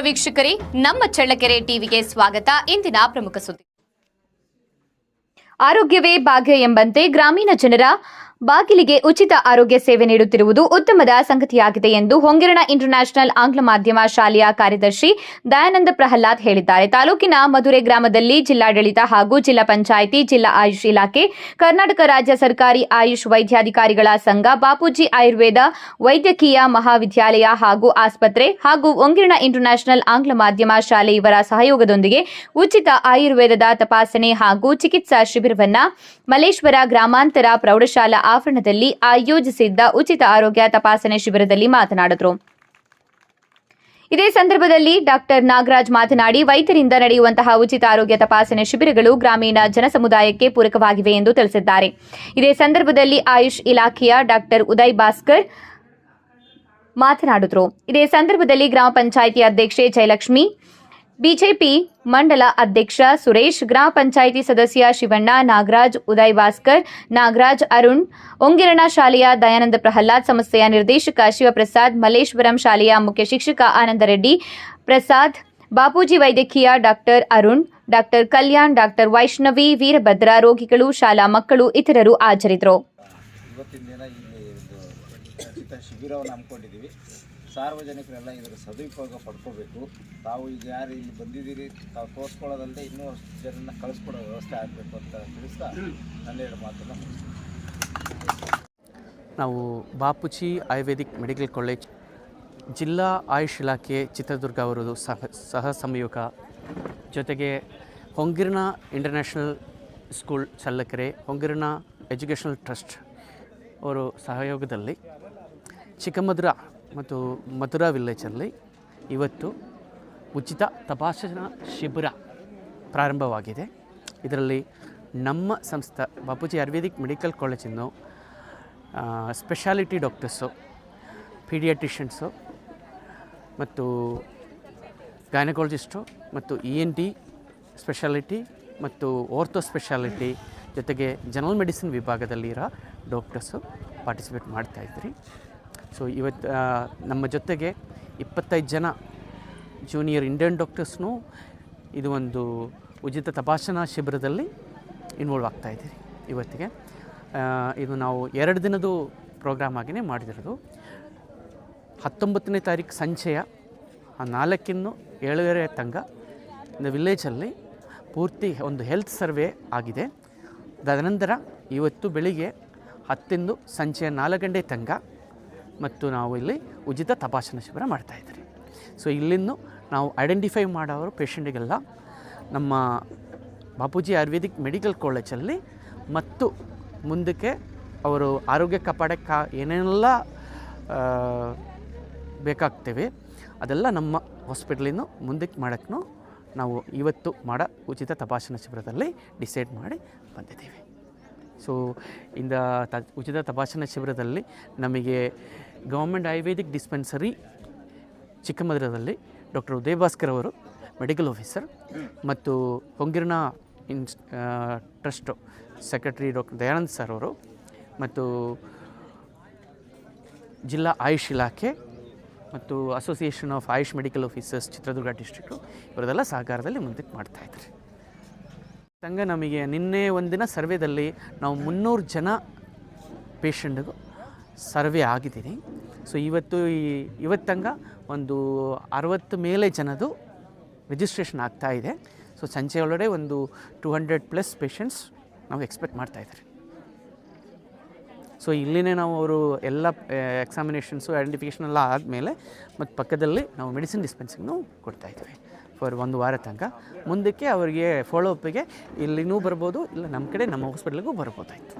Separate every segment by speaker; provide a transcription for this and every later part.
Speaker 1: ವೀಕ್ಷಕರೇ ನಮ್ಮ ಚಳ್ಳಕೆರೆ ಟಿವಿಗೆ ಸ್ವಾಗತ. ಇಂದಿನ ಪ್ರಮುಖ ಸುದ್ದಿ. ಆರೋಗ್ಯವೇ ಭಾಗ್ಯ ಎಂಬಂತೆ ಗ್ರಾಮೀಣ ಜನರ ಬಾಗಿಲಿಗೆ ಉಚಿತ ಆರೋಗ್ಯ ಸೇವೆ ನೀಡುತ್ತಿರುವುದು ಉತ್ತಮದ ಸಂಗತಿಯಾಗಿದೆ ಎಂದು ಹೊಂಗೆರಣ ಇಂಟರ್ನ್ಯಾಷನಲ್ ಆಂಗ್ಲ ಮಾಧ್ಯಮ ಶಾಲೆಯ ಕಾರ್ಯದರ್ಶಿ ದಯಾನಂದ ಪ್ರಹ್ಲಾದ್ ಹೇಳಿದ್ದಾರೆ. ತಾಲೂಕಿನ ಮಧುರೆ ಗ್ರಾಮದಲ್ಲಿ ಜಿಲ್ಲಾಡಳಿತ ಹಾಗೂ ಜಿಲ್ಲಾ ಪಂಚಾಯಿತಿ, ಜಿಲ್ಲಾ ಆಯುಷ್ ಇಲಾಖೆ, ಕರ್ನಾಟಕ ರಾಜ್ಯ ಸರ್ಕಾರಿ ಆಯುಷ್ ವೈದ್ಯಾಧಿಕಾರಿಗಳ ಸಂಘ, ಬಾಪೂಜಿ ಆಯುರ್ವೇದ ವೈದ್ಯಕೀಯ ಮಹಾವಿದ್ಯಾಲಯ ಹಾಗೂ ಆಸ್ಪತ್ರೆ ಹಾಗೂ ಒಂಗಿರಣ ಇಂಟರ್ನ್ಯಾಷನಲ್ ಆಂಗ್ಲ ಮಾಧ್ಯಮ ಶಾಲೆ ಇವರ ಸಹಯೋಗದೊಂದಿಗೆ ಉಚಿತ ಆಯುರ್ವೇದದ ತಪಾಸಣೆ ಹಾಗೂ ಚಿಕಿತ್ಸಾ ಶಿಬಿರವನ್ನು ಮಲ್ಲೇಶ್ವರ ಗ್ರಾಮಾಂತರ ಪ್ರೌಢಶಾಲಾ ಆವರಣದಲ್ಲಿ ಆಯೋಜಿಸಿದ್ದ ಉಚಿತ ಆರೋಗ್ಯ ತಪಾಸಣೆ ಶಿಬಿರದಲ್ಲಿ ಮಾತನಾಡಿದರು. ಇದೇ ಸಂದರ್ಭದಲ್ಲಿ ಡಾಕ್ಟರ್ ನಾಗರಾಜ್ ಮಾತನಾಡಿ, ವೈದ್ಯರಿಂದ ನಡೆಯುವಂತಹ ಉಚಿತ ಆರೋಗ್ಯ ತಪಾಸಣೆ ಶಿಬಿರಗಳು ಗ್ರಾಮೀಣ ಜನಸಮುದಾಯಕ್ಕೆ ಪೂರಕವಾಗಿವೆ ಎಂದು ತಿಳಿಸಿದ್ದಾರೆ. ಇದೇ ಸಂದರ್ಭದಲ್ಲಿ ಆಯುಷ್ ಇಲಾಖೆಯ ಡಾಕ್ಟರ್ ಉದಯ್ ಭಾಸ್ಕರ್ ಮಾತನಾಡಿದರು. ಇದೇ ಸಂದರ್ಭದಲ್ಲಿ ಗ್ರಾಮ ಪಂಚಾಯಿತಿ ಅಧ್ಯಕ್ಷೆ ಜಯಲಕ್ಷ್ಮಿ ಬಿಜೆಪಿ ಮಂಡಲ ಅಧ್ಯಕ್ಷ ಸುರೇಶ್, ಗ್ರಾಮ ಪಂಚಾಯಿತಿ ಸದಸ್ಯ ಶಿವಣ್ಣ, ನಾಗರಾಜ್ ಉದಯ್ ಭಾಸ್ಕರ್ ನಾಗರಾಜ್ ಅರುಣ್ ಒಂಗಿರಣ ಶಾಲೆಯ ದಯಾನಂದ ಪ್ರಹ್ಲಾದ್ ಸಂಸ್ಥೆಯ ನಿರ್ದೇಶಕ ಶಿವಪ್ರಸಾದ್, ಮಲ್ಲೇಶ್ವರಂ ಶಾಲೆಯ ಮುಖ್ಯ ಶಿಕ್ಷಕ ಆನಂದ ರೆಡ್ಡಿ, ಪ್ರಸಾದ್, ಬಾಪೂಜಿ ವೈದ್ಯಕೀಯ doctor Arun, doctor Kalyan, doctor Vaishnavi, Veerabhadra ರೋಗಿಗಳು, ಶಾಲಾ ಮಕ್ಕಳು, ಇತರರು ಹಾಜರಿದ್ದರು.
Speaker 2: ಸಾರ್ವಜನಿಕರೆಲ್ಲ ಇದರ ಸದುಪಯೋಗ ಪಡ್ಕೋಬೇಕು ತಾವು ಈಗ ಯಾರು ಇಲ್ಲಿ ಬಂದಿದ್ದೀರಿ, ತಾವು ತೋರಿಸ್ಕೊಳ್ಳೋದಲ್ಲದೆ ಇನ್ನೂ ಅಷ್ಟು ಜನನ ಕಳಿಸ್ಕೊಡೋ ವ್ಯವಸ್ಥೆ ಆಗಬೇಕು ಅಂತ ತಿಳಿಸ್ತಾ ನನ್ನೆರಡು ಮಾತನ್ನು.
Speaker 3: ನಾವು ಬಾಪುಜಿ ಆಯುರ್ವೇದಿಕ್ ಮೆಡಿಕಲ್ ಕಾಲೇಜ್ ಜಿಲ್ಲಾ ಆಯುಷ್ ಇಲಾಖೆ ಚಿತ್ರದುರ್ಗ ಅವರದು ಸಹ ಸಹ ಸಂಯೋಗ ಜೊತೆಗೆ Hongirna international school Challakere Hongirna educational trust ಅವರು ಸಹಯೋಗದಲ್ಲಿ ಚಿಕ್ಕಮಧುರ ಮತ್ತು ಮಥುರಾ ವಿಲ್ಲೇಜಲ್ಲಿ ಇವತ್ತು ಉಚಿತ ತಪಾಸಣಾ ಶಿಬಿರ ಪ್ರಾರಂಭವಾಗಿದೆ. ಇದರಲ್ಲಿ ನಮ್ಮ ಸಂಸ್ಥೆ ಬಾಪೂಜಿ ಆಯುರ್ವೇದಿಕ್ ಮೆಡಿಕಲ್ ಕಾಲೇಜಿಂದು ಸ್ಪೆಷಾಲಿಟಿ ಡಾಕ್ಟರ್ಸು ಪೀಡಿಯಾಟ್ರಿಷನ್ಸು ಮತ್ತು ಗೈನಕಾಲಜಿಸ್ಟು ಮತ್ತು ಇ ಎನ್ ಟಿ ಸ್ಪೆಷಾಲಿಟಿ ಮತ್ತು ಓರ್ಥೋ ಸ್ಪೆಷಾಲಿಟಿ ಜೊತೆಗೆ ಜನರಲ್ ಮೆಡಿಸಿನ್ ವಿಭಾಗದಲ್ಲಿರೋ ಡಾಕ್ಟರ್ಸು ಪಾರ್ಟಿಸಿಪೇಟ್ ಮಾಡ್ತಾಯಿದ್ರಿ ಸೊ ಇವತ್ತು ನಮ್ಮ ಜೊತೆಗೆ ಇಪ್ಪತ್ತೈದು ಜನ ಜೂನಿಯರ್ ಇಂಡಿಯನ್ ಡಾಕ್ಟರ್ಸ್ನೂ ಇದು ಒಂದು ಉಚಿತ ತಪಾಸಣಾ ಶಿಬಿರದಲ್ಲಿ ಇನ್ವಾಲ್ವ್ ಆಗ್ತಾ ಇದ್ದೀರಿ ಇವತ್ತಿಗೆ. ಇದು ನಾವು ಎರಡು ದಿನದ ಪ್ರೋಗ್ರಾಮ್ ಆಗಿಯೇ ಮಾಡಿದಿರೋದು ಹತ್ತೊಂಬತ್ತನೇ ತಾರೀಕು ಸಂಜೆಯ ನಾಲ್ಕಿಂದು ಏಳುವರೆ ತಂಗ ದ ವಿಲೇಜಲ್ಲಿ ಪೂರ್ತಿ ಒಂದು ಹೆಲ್ತ್ ಸರ್ವೆ ಆಗಿದೆ. ತದನಂತರ ಇವತ್ತು ಬೆಳಿಗ್ಗೆ ಹತ್ತಿಂದು ಸಂಜೆ ನಾಲ್ಕು ಗಂಟೆ ತಂಗ ಮತ್ತು ನಾವು ಇಲ್ಲಿ ಉಚಿತ ತಪಾಸಣಾ ಶಿಬಿರ ಮಾಡ್ತಾಯಿದ್ದೀರಿ ಸೊ ಇಲ್ಲಿಂದ ನಾವು ಐಡೆಂಟಿಫೈ ಮಾಡೋರು ಪೇಷಂಟಿಗೆಲ್ಲ ನಮ್ಮ ಬಾಪೂಜಿ ಆಯುರ್ವೇದಿಕ್ ಮೆಡಿಕಲ್ ಕಾಲೇಜಲ್ಲಿ ಮತ್ತು ಮುಂದಕ್ಕೆ ಅವರು ಆರೋಗ್ಯ ಕಾಪಾಡಕ್ಕೆ ಏನೇನೆಲ್ಲ ಬೇಕಾಗ್ತೇವೆ ಅದೆಲ್ಲ ನಮ್ಮ ಹಾಸ್ಪಿಟ್ಲಿನೂ ಮುಂದಕ್ಕೆ ಮಾಡೋಕ್ಕೂ ನಾವು ಇವತ್ತು ಮಾಡೋ ಉಚಿತ ತಪಾಸಣಾ ಶಿಬಿರದಲ್ಲಿ ಡಿಸೈಡ್ ಮಾಡಿ ಬಂದಿದ್ದೀವಿ. ಸೊ ಇಂದ ತ, ಉಚಿತ ತಪಾಸಣಾ ಶಿಬಿರದಲ್ಲಿ ನಮಗೆ ಗೌರ್ಮೆಂಟ್ ಆಯುರ್ವೇದಿಕ್ ಡಿಸ್ಪೆನ್ಸರಿ ಚಿಕ್ಕಮದುರದಲ್ಲಿ ಡಾಕ್ಟರ್ ಉದಯ ಭಾಸ್ಕರ್ ಅವರು, ಮೆಡಿಕಲ್ ಆಫೀಸರ್ ಮತ್ತು ಹೊಂಗಿರ್ನ ಇನ್ಸ್ trust secretary doctor Dayanand sir ಅವರು ಮತ್ತು ಜಿಲ್ಲಾ ಆಯುಷ್ ಇಲಾಖೆ ಮತ್ತು association of Ayush medical officers Chitradurga district ಇವರೆಲ್ಲ ಸಹಕಾರದಲ್ಲಿ ಮುಂದಕ್ಕೆ ಮಾಡ್ತಾಯಿದ್ದಾರೆ ಸಂಘ ನಮಗೆ ನಿನ್ನೆ ಒಂದಿನ ಸರ್ವೇದಲ್ಲಿ ನಾವು ಮುನ್ನೂರು ಜನ ಪೇಷಂಟ್ಗೂ ಸರ್ವೆ ಆಗಿದ್ದೀನಿ ಸೊ, ಇವತ್ತು ಈ ಇವತ್ತಂಗ ಒಂದು ಅರವತ್ತು ಮೇಲೆ ಜನದು ರಿಜಿಸ್ಟ್ರೇಷನ್ ಆಗ್ತಾ ಇದೆ. ಸೊ, ಸಂಜೆ ಒಳಗಡೆ ಒಂದು ಟೂ ಹಂಡ್ರೆಡ್ ಪ್ಲಸ್ ಪೇಷಂಟ್ಸ್ ನಾವು ಎಕ್ಸ್ಪೆಕ್ಟ್ ಮಾಡ್ತಾಯಿದ್ದಾರೆ ಸೊ, ಇಲ್ಲಿನೇ ನಾವು ಅವರು ಎಲ್ಲ ಎಕ್ಸಾಮಿನೇಷನ್ಸು ಐಡೆಂಟಿಫಿಕೇಷನ್ ಎಲ್ಲ ಆದಮೇಲೆ ಮತ್ತು ಪಕ್ಕದಲ್ಲಿ ನಾವು ಮೆಡಿಸಿನ್ ಡಿಸ್ಪೆನ್ಸಿಂಗ್ನು ಕೊಡ್ತಾಯಿದ್ದೀವಿ ಫಾರ್ ಒಂದು ವಾರ ತನಕ. ಮುಂದಕ್ಕೆ ಅವರಿಗೆ ಫಾಲೋ ಅಪ್ಪಿಗೆ ಇಲ್ಲಿನೂ ಬರ್ಬೋದು, ಇಲ್ಲ ನಮ್ಮ ಕಡೆ ನಮ್ಮ ಹಾಸ್ಪಿಟ್ಲಿಗೂ ಬರ್ಬೋದಾಯಿತು.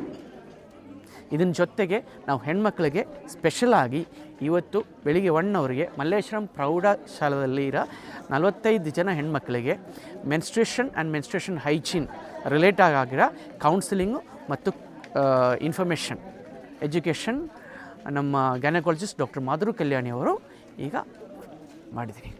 Speaker 3: ಇದನ್ನ ಜೊತೆಗೆ ನಾವು ಹೆಣ್ಮಕ್ಳಿಗೆ ಸ್ಪೆಷಲಾಗಿ ಇವತ್ತು ಬೆಳಿಗ್ಗೆ ಒನ್ ಅವರಿಗೆ ಮಲ್ಲೇಶ್ವರಂ ಪ್ರೌಢಶಾಲೆಯಲ್ಲಿ ಇರೋ ನಲವತ್ತೈದು ಜನ ಹೆಣ್ಮಕ್ಳಿಗೆ menstruation and menstruation hygiene relate ಆಗಿರೋ ಕೌನ್ಸಿಲಿಂಗು ಮತ್ತು ಇನ್ಫಾರ್ಮೇಷನ್ ಎಜುಕೇಷನ್ ನಮ್ಮ ಗ್ಯಾನಕಾಲಜಿಸ್ಟ್ ಡಾಕ್ಟರ್ ಮಾಧುರು ಕಲ್ಯಾಣಿ ಅವರು ಈಗ ಮಾಡಿದ್ದೀನಿ